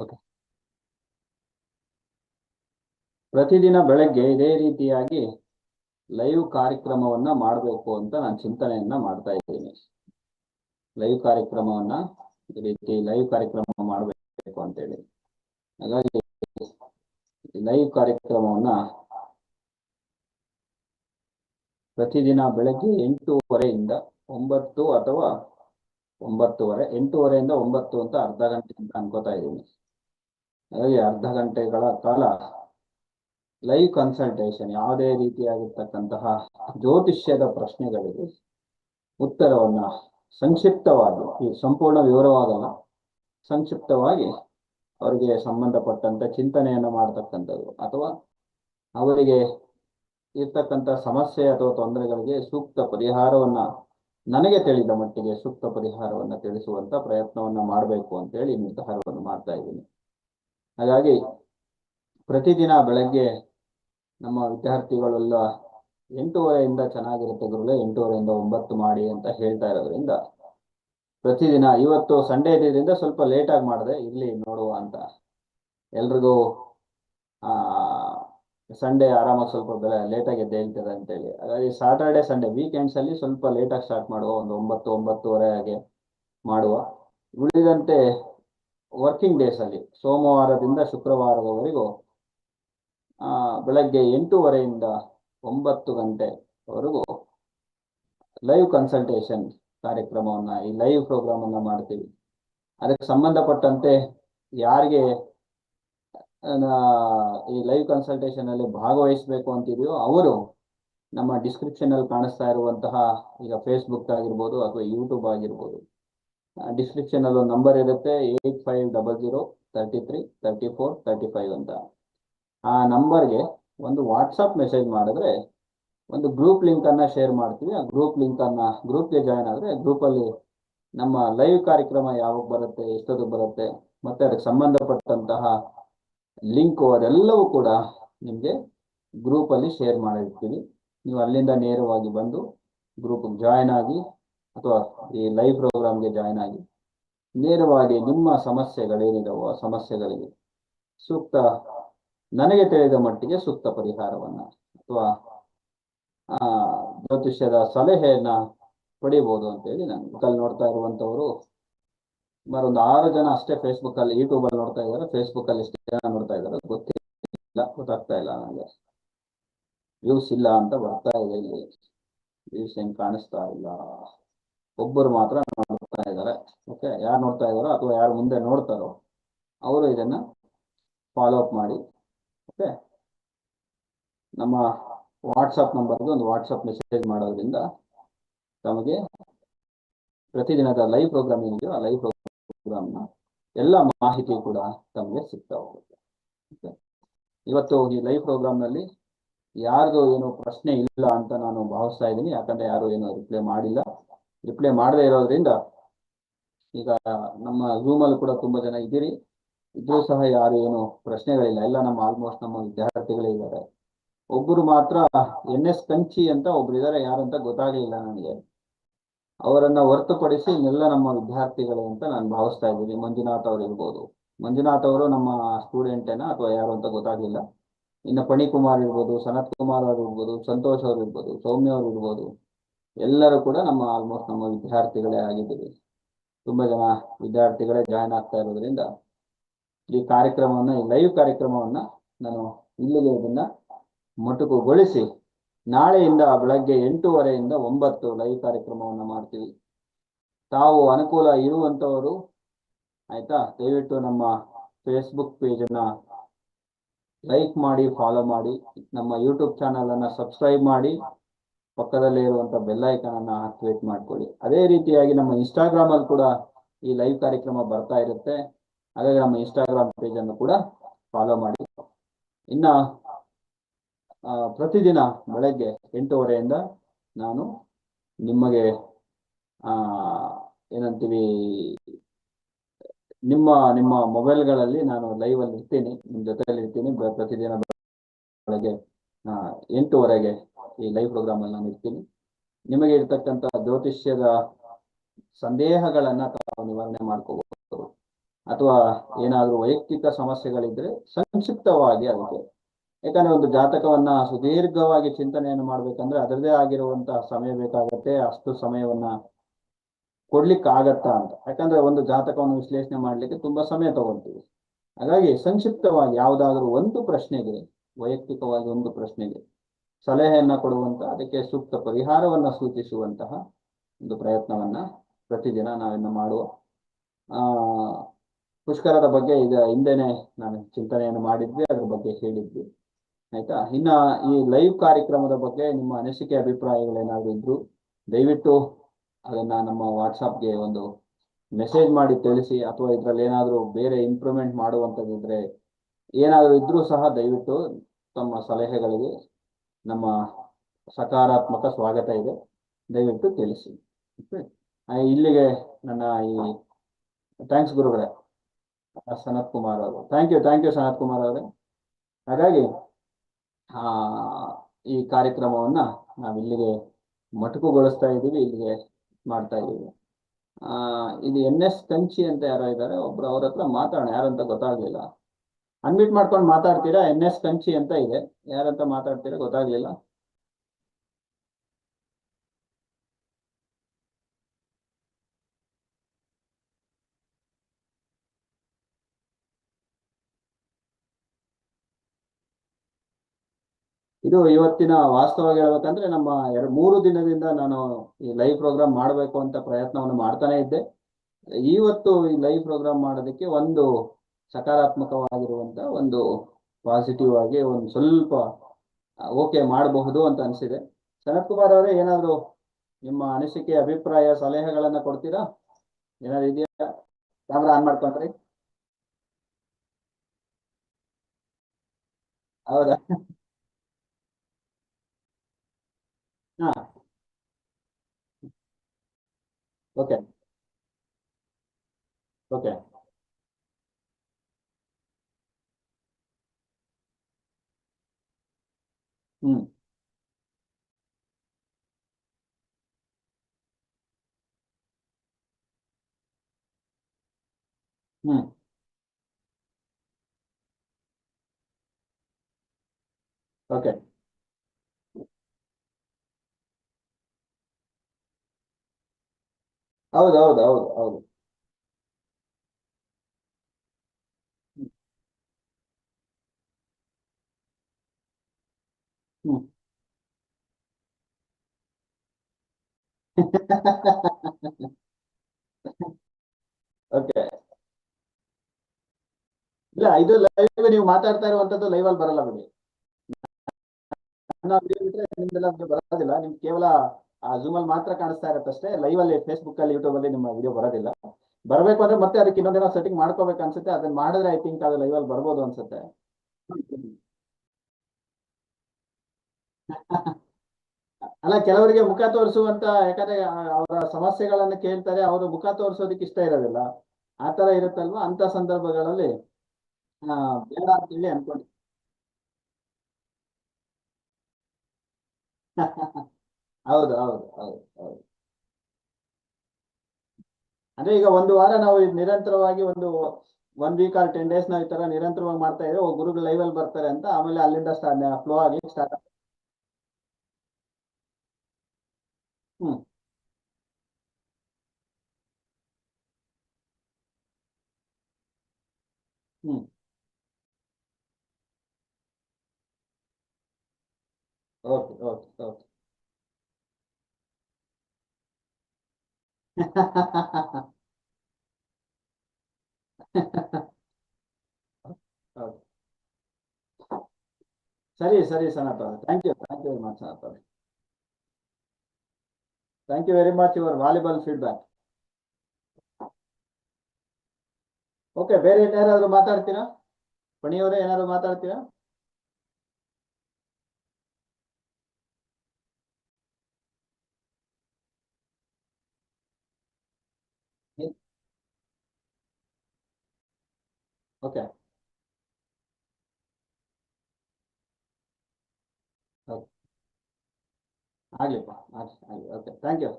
Okay. ಪ್ರತಿದಿನ ಬೆಳಗ್ಗೆ ಇದೇ ರೀತಿಯಾಗಿ ಲೈವ್ ಕಾರ್ಯಕ್ರಮವನ್ನ ಮಾಡಬೇಕು ಅಂತ ನಾನು ಚಿಂತನೆಯನ್ನ ಮಾಡ್ತಾ ಇದ್ದೀನಿ. ಲೈವ್ ಕಾರ್ಯಕ್ರಮವನ್ನ ಈ ರೀತಿ ಲೈವ್ ಕಾರ್ಯಕ್ರಮ ಮಾಡಬೇಕು ಅಂತೇಳಿ ಹಾಗಾಗಿ ಲೈವ್ ಕಾರ್ಯಕ್ರಮವನ್ನ ಪ್ರತಿದಿನ ಬೆಳಗ್ಗೆ ಎಂಟೂವರೆಯಿಂದ ಒಂಬತ್ತು ಅಥವಾ ಒಂಬತ್ತುವರೆ, ಎಂಟೂವರೆಯಿಂದ ಒಂಬತ್ತು ಅಂತ ಅರ್ಧ ಗಂಟೆ ಅಂತ ಅನ್ಕೋತಾ ಇದ್ದೀನಿ. ಅರ್ಧ ಗಂಟೆಗಳ ಕಾಲ ಲೈವ್ ಕನ್ಸಲ್ಟೇಷನ್ ಯಾವುದೇ ರೀತಿಯಾಗಿರ್ತಕ್ಕಂತಹ ಜ್ಯೋತಿಷ್ಯದ ಪ್ರಶ್ನೆಗಳಿಗೆ ಉತ್ತರವನ್ನ ಸಂಕ್ಷಿಪ್ತವಾಗಿ, ಈ ಸಂಪೂರ್ಣ ವಿವರವಾಗಲ್ಲ, ಸಂಕ್ಷಿಪ್ತವಾಗಿ ಅವರಿಗೆ ಸಂಬಂಧಪಟ್ಟಂತ ಚಿಂತನೆಯನ್ನ ಮಾಡ್ತಕ್ಕಂಥದ್ದು. ಅಥವಾ ಅವರಿಗೆ ಇರ್ತಕ್ಕಂಥ ಸಮಸ್ಯೆ ಅಥವಾ ತೊಂದರೆಗಳಿಗೆ ಸೂಕ್ತ ಪರಿಹಾರವನ್ನ, ನನಗೆ ತಿಳಿದ ಮಟ್ಟಿಗೆ ಸೂಕ್ತ ಪರಿಹಾರವನ್ನ ತಿಳಿಸುವಂತ ಪ್ರಯತ್ನವನ್ನ ಮಾಡಬೇಕು ಅಂತೇಳಿ ನಿರ್ಧಾರವನ್ನು ಮಾಡ್ತಾ ಇದ್ದೀನಿ. ಹಾಗಾಗಿ ಪ್ರತಿದಿನ ಬೆಳಗ್ಗೆ ನಮ್ಮ ವಿದ್ಯಾರ್ಥಿಗಳೆಲ್ಲ ಎಂಟೂವರೆಯಿಂದ ಚೆನ್ನಾಗಿರುತ್ತೆ ಗುರುಗಳೇ, ಎಂಟೂವರೆಯಿಂದ ಒಂಬತ್ತು ಮಾಡಿ ಅಂತ ಹೇಳ್ತಾ ಇರೋದ್ರಿಂದ ಪ್ರತಿದಿನ ಇವತ್ತು ಸಂಡೇ ದಿನದಿಂದ ಸ್ವಲ್ಪ ಲೇಟ್ ಆಗಿ ಮಾಡಿದೆ, ಇರ್ಲಿ ನೋಡುವ ಅಂತ. ಎಲ್ರಿಗೂ ಸಂಡೇ ಆರಾಮಾಗಿ ಸ್ವಲ್ಪ ಬೆಳೆ ಲೇಟಾಗಿ ಅಂತ ಅಂತೇಳಿ. ಹಾಗಾಗಿ ಸಾಟರ್ಡೆ ಸಂಡೇ ವೀಕೆಂಡ್ಸ್ ಅಲ್ಲಿ ಸ್ವಲ್ಪ ಲೇಟಾಗಿ ಸ್ಟಾರ್ಟ್ ಮಾಡುವ, ಒಂದು ಒಂಬತ್ತು, ಒಂಬತ್ತುವರೆ ಹಾಗೆ ಮಾಡುವ. ಉಳಿದಂತೆ ವರ್ಕಿಂಗ್ ಡೇಸ್ ಅಲ್ಲಿ, ಸೋಮವಾರದಿಂದ ಶುಕ್ರವಾರದವರೆಗೂ ಬೆಳಗ್ಗೆ ಎಂಟೂವರೆಯಿಂದ ಒಂಬತ್ತು ಗಂಟೆವರೆಗೂ ಲೈವ್ ಕನ್ಸಲ್ಟೇಷನ್ ಕಾರ್ಯಕ್ರಮವನ್ನ, ಈ ಲೈವ್ ಪ್ರೋಗ್ರಾಮ್ ಅನ್ನ ಮಾಡ್ತೀವಿ. ಅದಕ್ಕೆ ಸಂಬಂಧಪಟ್ಟಂತೆ ಯಾರಿಗೆ ಈ ಲೈವ್ ಕನ್ಸಲ್ಟೇಷನ್ ಅಲ್ಲಿ ಭಾಗವಹಿಸಬೇಕು ಅಂತಿದೆಯೋ ಅವರು ನಮ್ಮ ಡಿಸ್ಕ್ರಿಪ್ಷನ್ ಅಲ್ಲಿ ಕಾಣಿಸ್ತಾ ಇರುವಂತಹ ಈಗ ಫೇಸ್ಬುಕ್ ಆಗಿರ್ಬೋದು ಅಥವಾ ಯೂಟ್ಯೂಬ್ ಆಗಿರ್ಬೋದು ಡಿಸ್ಕ್ರಿಪ್ಷನ್ ಅಲ್ಲಿ ಒಂದು ನಂಬರ್ ಇರುತ್ತೆ eight five double zero thirty three thirty four thirty five ಅಂತ. ಆ ನಂಬರ್ಗೆ ಒಂದು ವಾಟ್ಸಪ್ ಮೆಸೇಜ್ ಮಾಡಿದ್ರೆ, ಒಂದು ಗ್ರೂಪ್ ಲಿಂಕ್ ಅನ್ನ ಶೇರ್ ಮಾಡ್ತೀವಿ. ಆ ಗ್ರೂಪ್ ಲಿಂಕ್ ಅನ್ನ ಗ್ರೂಪ್ಗೆ ಜಾಯ್ನ್ ಆದ್ರೆ ಗ್ರೂಪ್ ಅಲ್ಲಿ ನಮ್ಮ ಲೈವ್ ಕಾರ್ಯಕ್ರಮ ಯಾವಾಗ ಬರುತ್ತೆ ಎಷ್ಟೊತ್ತು ಬರುತ್ತೆ, ಮತ್ತೆ ಅದಕ್ಕೆ ಸಂಬಂಧಪಟ್ಟಂತಹ ಲಿಂಕ್ ಅದೆಲ್ಲವೂ ಕೂಡ ನಿಮಗೆ ಗ್ರೂಪ್ ಅಲ್ಲಿ ಶೇರ್ ಮಾಡಿರ್ತೀವಿ. ನೀವು ಅಲ್ಲಿಂದ ನೇರವಾಗಿ ಬಂದು ಗ್ರೂಪ್ ಜಾಯ್ನ್ ಆಗಿ ಅಥವಾ ಈ ಲೈವ್ ಪ್ರೋಗ್ರಾಮ್ಗೆ ಜಾಯ್ನ್ ಆಗಿ, ನೇರವಾಗಿ ನಿಮ್ಮ ಸಮಸ್ಯೆಗಳೇನಿದಾವೋ ಆ ಸಮಸ್ಯೆಗಳಿಗೆ ಸೂಕ್ತ, ನನಗೆ ತಿಳಿದ ಮಟ್ಟಿಗೆ ಸೂಕ್ತ ಪರಿಹಾರವನ್ನ ಅಥವಾ ಜ್ಯೋತಿಷ್ಯದ ಸಲಹೆಯನ್ನ ಪಡಿಬಹುದು ಅಂತೇಳಿ ನಾನು ಅಲ್ಲಿ ನೋಡ್ತಾ ಇರುವಂತವರು ಸುಮಾರು ಒಂದು ಆರು ಜನ ಅಷ್ಟೇ ಫೇಸ್ಬುಕ್ ಅಲ್ಲಿ ಯೂಟ್ಯೂಬ್ ಅಲ್ಲಿ ನೋಡ್ತಾ ಇದ್ದಾರೆ. ಫೇಸ್ಬುಕ್ ಅಲ್ಲಿ ಜನ ನೋಡ್ತಾ ಇದ್ದಾರೆ ಗೊತ್ತಿಲ್ಲ, ಗೊತ್ತಾಗ್ತಾ ಇಲ್ಲ ನನಗೆ. ವ್ಯೂಸ್ ಇಲ್ಲ ಅಂತ ಬರ್ತಾ ಇದೆ ಇಲ್ಲಿ. ವ್ಯೂಸ್ ಏನ್ ಕಾಣಿಸ್ತಾ ಇಲ್ಲ. ಒಬ್ಬರು ಮಾತ್ರ ನೋಡ್ತಾ ಇದ್ದಾರೆ ಓಕೆ ಯಾರು ನೋಡ್ತಾ ಇದ್ದಾರೋ ಅಥವಾ ಯಾರು ಮುಂದೆ ನೋಡ್ತಾರೋ ಅವರು ಇದನ್ನ ಫಾಲೋ ಅಪ್ ಮಾಡಿ. ಓಕೆ ನಮ್ಮ ವಾಟ್ಸಪ್ ನಂಬರ್ಗೆ ಒಂದು ವಾಟ್ಸಪ್ ಮೆಸೇಜ್ ಮಾಡೋದ್ರಿಂದ ತಮಗೆ ಪ್ರತಿದಿನದ ಲೈವ್ ಪ್ರೋಗ್ರಾಮ್ ಏನಿದೆಯೋ ಆ ಲೈವ್ ಪ್ರೋಗ್ರಾಮ್ನ ಎಲ್ಲ ಮಾಹಿತಿ ಕೂಡ ತಮಗೆ ಸಿಗ್ತಾ ಹೋಗುತ್ತೆ. ಓಕೆ ಇವತ್ತು ಈ ಲೈವ್ ಪ್ರೋಗ್ರಾಮ್ನಲ್ಲಿ ಯಾರ್ದು ಏನು ಪ್ರಶ್ನೆ ಇಲ್ಲ ಅಂತ ನಾನು ಭಾವಿಸ್ತಾ ಇದ್ದೀನಿ. ಯಾಕಂದ್ರೆ ಯಾರು ಏನು ರಿಪ್ಲೈ ಮಾಡಿಲ್ಲ. ರಿಪ್ಲೈ ಮಾಡದೇ ಇರೋದ್ರಿಂದ ಈಗ ನಮ್ಮ ಝೂಮ್ ಅಲ್ಲಿ ಕೂಡ ತುಂಬಾ ಜನ ಇದ್ದೀರಿ. ಇದ್ರೂ ಸಹ ಯಾರು ಏನು ಪ್ರಶ್ನೆಗಳಿಲ್ಲ. ಎಲ್ಲ ನಮ್ಮ ಆಲ್ಮೋಸ್ಟ್ ನಮ್ಮ ವಿದ್ಯಾರ್ಥಿಗಳೇ ಇದ್ದಾರೆ. ಒಬ್ಬರು ಮಾತ್ರ ಎನ್ ಎಸ್ ಕಂಚಿ ಅಂತ ಒಬ್ರು ಇದ್ದಾರೆ. ಯಾರು ಅಂತ ಗೊತ್ತಾಗ್ಲಿಲ್ಲ ನನಗೆ. ಅವರನ್ನ ಹೊರತುಪಡಿಸಿ ಇನ್ನೆಲ್ಲ ನಮ್ಮ ವಿದ್ಯಾರ್ಥಿಗಳೇ ಅಂತ ನಾನು ಭಾವಿಸ್ತಾ ಇದ್ದೀನಿ. ಮಂಜುನಾಥ್ ಅವರು ಇರ್ಬೋದು. ಮಂಜುನಾಥ್ ಅವರು ನಮ್ಮ ಸ್ಟೂಡೆಂಟ್ ಏನಾ ಅಥವಾ ಯಾರು ಅಂತ ಗೊತ್ತಾಗಲಿಲ್ಲ. ಇನ್ನು ಪಣಿಕುಮಾರ್ ಇರ್ಬೋದು ಸನತ್ ಕುಮಾರ್ ಅವರು ಇರ್ಬೋದು, ಸಂತೋಷ್ ಅವರು ಇರ್ಬೋದು, ಸೌಮ್ಯ ಅವರು ಇರ್ಬೋದು. ಎಲ್ಲರೂ ಕೂಡ ನಮ್ಮ ಆಲ್ಮೋಸ್ಟ್ ನಮ್ಮ ವಿದ್ಯಾರ್ಥಿಗಳೇ ಆಗಿದ್ದೀವಿ ತುಂಬಾ ಜನ ವಿದ್ಯಾರ್ಥಿಗಳೇ ಜಾಯ್ನ್ ಆಗ್ತಾ ಇರೋದ್ರಿಂದ ಈ ಕಾರ್ಯಕ್ರಮವನ್ನ, ಈ ಲೈವ್ ಕಾರ್ಯಕ್ರಮವನ್ನ ನಾನು ಇಲ್ಲಿಗೆ ಇದನ್ನ ಮೊಟಕುಗೊಳಿಸಿ ನಾಳೆಯಿಂದ ಬೆಳಗ್ಗೆ ಎಂಟೂವರೆಯಿಂದ ಒಂಬತ್ತು ಲೈವ್ ಕಾರ್ಯಕ್ರಮವನ್ನ ಮಾಡ್ತೀವಿ. ತಾವು ಅನುಕೂಲ ಇರುವಂತವರು ಆಯ್ತಾ? ದಯವಿಟ್ಟು ನಮ್ಮ ಫೇಸ್ಬುಕ್ ಪೇಜನ್ನ ಲೈಕ್ ಮಾಡಿ ಫಾಲೋ ಮಾಡಿ, ನಮ್ಮ ಯೂಟ್ಯೂಬ್ ಚಾನೆಲ್ ಅನ್ನ ಸಬ್ಸ್ಕ್ರೈಬ್ ಮಾಡಿ. ಪಕ್ಕದಲ್ಲೇ ಇರುವಂತ ಬೆಲ್ ಐಕನ್ ಅನ್ನ ಆಕ್ಟಿವೇಟ್ ಮಾಡ್ಕೊಳ್ಳಿ. ಅದೇ ರೀತಿಯಾಗಿ ನಮ್ಮ ಇನ್ಸ್ಟಾಗ್ರಾಮ್ ಅಲ್ಲಿ ಕೂಡ ಈ ಲೈವ್ ಕಾರ್ಯಕ್ರಮ ಬರ್ತಾ ಇರುತ್ತೆ. ಹಾಗಾಗಿ ನಮ್ಮ ಇನ್ಸ್ಟಾಗ್ರಾಮ್ ಪೇಜ್ ಅನ್ನು ಕೂಡ ಫಾಲೋ ಮಾಡಿ. ಇನ್ನ ಪ್ರತಿದಿನ ಬೆಳಗ್ಗೆ ಎಂಟೂವರೆಯಿಂದ ನಾನು ನಿಮಗೆ, ಆ, ಏನಂತೀವಿ, ನಿಮ್ಮ ನಿಮ್ಮ ಮೊಬೈಲ್ಗಳಲ್ಲಿ ನಾನು ಲೈವ್ ಅಲ್ಲಿ ಇರ್ತೀನಿ ನಿಮ್ಮ ಜೊತೆಯಲ್ಲಿ ಇರ್ತೀನಿ ಪ್ರತಿದಿನ ಬೆಳಗ್ಗೆ ಎಂಟೂವರೆಗೆ ಈ ಲೈವ್ ಪ್ರೋಗ್ರಾಮ್ ಅಲ್ಲಿ ನಾನು ಇರ್ತೀನಿ ನಿಮಗೆ ಇರ್ತಕ್ಕಂತ ಜ್ಯೋತಿಷ್ಯದ ಸಂದೇಹಗಳನ್ನ ತಾವು ನಿವಾರಣೆ ಮಾಡ್ಕೋಬಹುದು. ಅಥವಾ ಏನಾದರೂ ವೈಯಕ್ತಿಕ ಸಮಸ್ಯೆಗಳಿದ್ರೆ ಸಂಕ್ಷಿಪ್ತವಾಗಿ ಅದಕ್ಕೆ. ಯಾಕಂದ್ರೆ ಒಂದು ಜಾತಕವನ್ನ ಸುದೀರ್ಘವಾಗಿ ಚಿಂತನೆಯನ್ನು ಮಾಡ್ಬೇಕಂದ್ರೆ ಅದರದೇ ಆಗಿರುವಂತಹ ಸಮಯ ಬೇಕಾಗತ್ತೆ, ಅಷ್ಟು ಸಮಯವನ್ನ ಕೊಡ್ಲಿಕ್ಕೆ ಆಗತ್ತಾ ಅಂತ. ಯಾಕಂದ್ರೆ ಒಂದು ಜಾತಕವನ್ನು ವಿಶ್ಲೇಷಣೆ ಮಾಡ್ಲಿಕ್ಕೆ ತುಂಬಾ ಸಮಯ ತಗೊಳ್ತೀವಿ. ಹಾಗಾಗಿ ಸಂಕ್ಷಿಪ್ತವಾಗಿ ಯಾವುದಾದ್ರೂ ಒಂದು ಪ್ರಶ್ನೆಗೆ ವೈಯಕ್ತಿಕವಾಗಿ ಒಂದು ಪ್ರಶ್ನೆಗೆ ಸಲಹೆಯನ್ನ ಕೊಡುವಂತಹ, ಅದಕ್ಕೆ ಸೂಕ್ತ ಪರಿಹಾರವನ್ನ ಸೂಚಿಸುವಂತಹ ಒಂದು ಪ್ರಯತ್ನವನ್ನ ಪ್ರತಿದಿನ ನಾವಿನ್ನ ಮಾಡುವ. ಆ, ಪುಷ್ಕರದ ಬಗ್ಗೆ ಈಗ ಹಿಂದೆನೆ ನಾನು ಚಿಂತನೆಯನ್ನು ಮಾಡಿದ್ವಿ, ಅದ್ರ ಬಗ್ಗೆ ಹೇಳಿದ್ವಿ. ಆಯ್ತಾ? ಇನ್ನ ಈ ಲೈವ್ ಕಾರ್ಯಕ್ರಮದ ಬಗ್ಗೆ ನಿಮ್ಮ ಅನಿಸಿಕೆ, ಅಭಿಪ್ರಾಯಗಳೇನಾದ್ರು ಇದ್ರು ದಯವಿಟ್ಟು ಅದನ್ನ ನಮ್ಮ ವಾಟ್ಸಪ್ಗೆ ಒಂದು ಮೆಸೇಜ್ ಮಾಡಿ ತಿಳಿಸಿ, ಅಥವಾ ಇದ್ರಲ್ಲಿ ಏನಾದರೂ ಬೇರೆ ಇಂಪ್ರೂವ್ಮೆಂಟ್ ಮಾಡುವಂಥದ್ದಿದ್ರೆ ಏನಾದರೂ ಇದ್ರೂ ಸಹ ದಯವಿಟ್ಟು ತಮ್ಮ ಸಲಹೆಗಳಿಗೆ ನಮ್ಮ ಸಕಾರಾತ್ಮಕ ಸ್ವಾಗತ ಇದೆ. ದಯವಿಟ್ಟು ತಿಳಿಸಿ. ಇಲ್ಲಿಗೆ ನನ್ನ ಈ ಥ್ಯಾಂಕ್ಸ್ ಗುರುಗಳೇ, ಸನತ್ ಕುಮಾರ್ ಅವರು. Thank you thank you Sanath Kumar ಅವರೇ. ಹಾಗಾಗಿ, ಆ, ಈ ಕಾರ್ಯಕ್ರಮವನ್ನ ನಾವು ಇಲ್ಲಿಗೆ ಮೊಟಕುಗೊಳಿಸ್ತಾ ಇದ್ದೀವಿ, ಇಲ್ಲಿಗೆ ಮಾಡ್ತಾ ಇದ್ದೀವಿ. ಆ, ಇದು ಎನ್ ಎಸ್ ಕಂಚಿ ಅಂತ ಯಾರೋ ಇದ್ದಾರೆ, ಒಬ್ರು ಅವ್ರ ಹತ್ರ ಮಾತಾಡೋಣ ಯಾರಂತ ಗೊತ್ತಾಗ್ಲಿಲ್ಲ. ಅನ್ಮಿಟ್ ಮಾಡ್ಕೊಂಡು ಮಾತಾಡ್ತೀರಾ? ಎನ್ ಎಸ್ ಕಂಚಿ ಅಂತ ಇದೆ. ಯಾರಂತ ಮಾತಾಡ್ತೀರಾ ಗೊತ್ತಾಗ್ಲಿಲ್ಲ. ಇದು ಇವತ್ತಿನ ವಾಸ್ತವವಾಗಿ ಹೇಳ್ಬೇಕಂದ್ರೆ ನಮ್ಮ ಎರಡು ಮೂರು ದಿನದಿಂದ ನಾನು ಈ ಲೈವ್ ಪ್ರೋಗ್ರಾಮ್ ಮಾಡಬೇಕು ಅಂತ ಪ್ರಯತ್ನವನ್ನು ಮಾಡ್ತಾನೆ ಇದ್ದೆ. ಇವತ್ತು ಈ ಲೈವ್ ಪ್ರೋಗ್ರಾಮ್ ಮಾಡೋದಕ್ಕೆ ಒಂದು ಸಕಾರಾತ್ಮಕವಾಗಿರುವಂತ ಒಂದು ಪಾಸಿಟಿವ್ ಆಗಿ ಒಂದು ಸ್ವಲ್ಪ ಓಕೆ ಮಾಡಬಹುದು ಅಂತ ಅನಿಸಿದೆ. ಸನತ್ ಕುಮಾರ್ ಅವರೇ, ಏನಾದ್ರು ನಿಮ್ಮ ಅನಿಸಿಕೆ, ಅಭಿಪ್ರಾಯ, ಸಲಹೆಗಳನ್ನ ಕೊಡ್ತೀರಾ? ಏನಾದ್ರು ಇದೆಯಾ? ಕ್ಯಾಮ್ರಾ ಆನ್ ಮಾಡ್ಕೊಂಡ್ರಿ. ಹೌದಾ? ಹಾ. Okay okay hmm hmm okay ಹೌದು ಹೌದು ಹೌದು ಹೌದು. ಇಲ್ಲ, ಇದು ಲೈವ್ ನೀವು ಮಾತಾಡ್ತಾ ಇರುವಂತದ್ದು ಲೈವ್ ಅಲ್ಲಿ ಬರಲ್ಲ ಬಿಡಿ. ನಿಮ್ದೆಲ್ಲ ಬರೋದಿಲ್ಲ. ನಿಮ್ ಕೇವಲ ಜೂಮ್ ಅಲ್ಲಿ ಮಾತ್ರ ಕಾಣಿಸ್ತಾ ಇರತ್ತಷ್ಟೇ ಲೈವ್ ಅಲ್ಲಿ ಫೇಸ್ಬುಕ್ ಅಲ್ಲಿ ಯೂಟ್ಯೂಬ್ ಅಲ್ಲಿ ನಿಮ್ಮ ವಿಡಿಯೋ ಬರೋದಿಲ್ಲ. ಬರಬೇಕು ಅಂದ್ರೆ ಮತ್ತೆ ಅದಕ್ಕೆ ಇನ್ನೊಂದೇನೋ ಸೆಟ್ಟಿಂಗ್ ಮಾಡ್ಕೋಬೇಕು ಅನ್ಸುತ್ತೆ. ಅದನ್ನ ಮಾಡಿದ್ರೆ ಐ ಥಿಂಕ್ ಅದು ಲೈವ್ ಅಲ್ಲಿ ಬರ್ಬೋದು ಅನ್ಸುತ್ತೆ. ಅಲ್ಲ, ಕೆಲವರಿಗೆ ಮುಖ ತೋರಿಸುವಂತ, ಯಾಕಂದ್ರೆ ಅವರ ಸಮಸ್ಯೆಗಳನ್ನ ಕೇಳ್ತಾರೆ, ಅವರು ಮುಖ ತೋರಿಸೋದಕ್ಕೆ ಇಷ್ಟ ಇರೋದಿಲ್ಲ. ಆ ತರ ಇರುತ್ತಲ್ವಾ? ಅಂತ ಸಂದರ್ಭಗಳಲ್ಲಿ, ಆ, ಬೇಡ ಅಂತೇಳಿ ಅನ್ಕೊಂಡು. ಹೌದು ಹೌದು ಹೌದು ಹೌದು. ಅಂದ್ರೆ ಈಗ ಒಂದು ವಾರ ನಾವು ನಿರಂತರವಾಗಿ ಒಂದು one week or ten days ನಾವು ಈ ತರ ನಿರಂತರವಾಗಿ ಮಾಡ್ತಾ ಇದ್ರೆ ಗುರುಗಳು ಲೈವ್ ಅಲ್ಲಿ ಬರ್ತಾರೆ ಅಂತ, ಆಮೇಲೆ ಅಲ್ಲಿಂದ ಫ್ಲೋ ಆಗಿ start hmm okay okay okay okay ಸರಿ ಸರಿ ಸನತ್ ಅವ್ರೆ thank you thank you very much Sanath ಅವ್ರೆ thank you very much your valuable feedback okay ಬೇರೆ ಯಾರಾದ್ರೂ ಮಾತಾಡ್ತೀರಾ? ಪಣಿಯವರೇ ಏನಾದ್ರು ಮಾತಾಡ್ತೀರಾ? ಓಕೆ ಆಗ್ಲಿಪ್ಪ ಆಗ್ಲಿ ಆಗ್ಲಿ ಓಕೆ ಥ್ಯಾಂಕ್ ಯು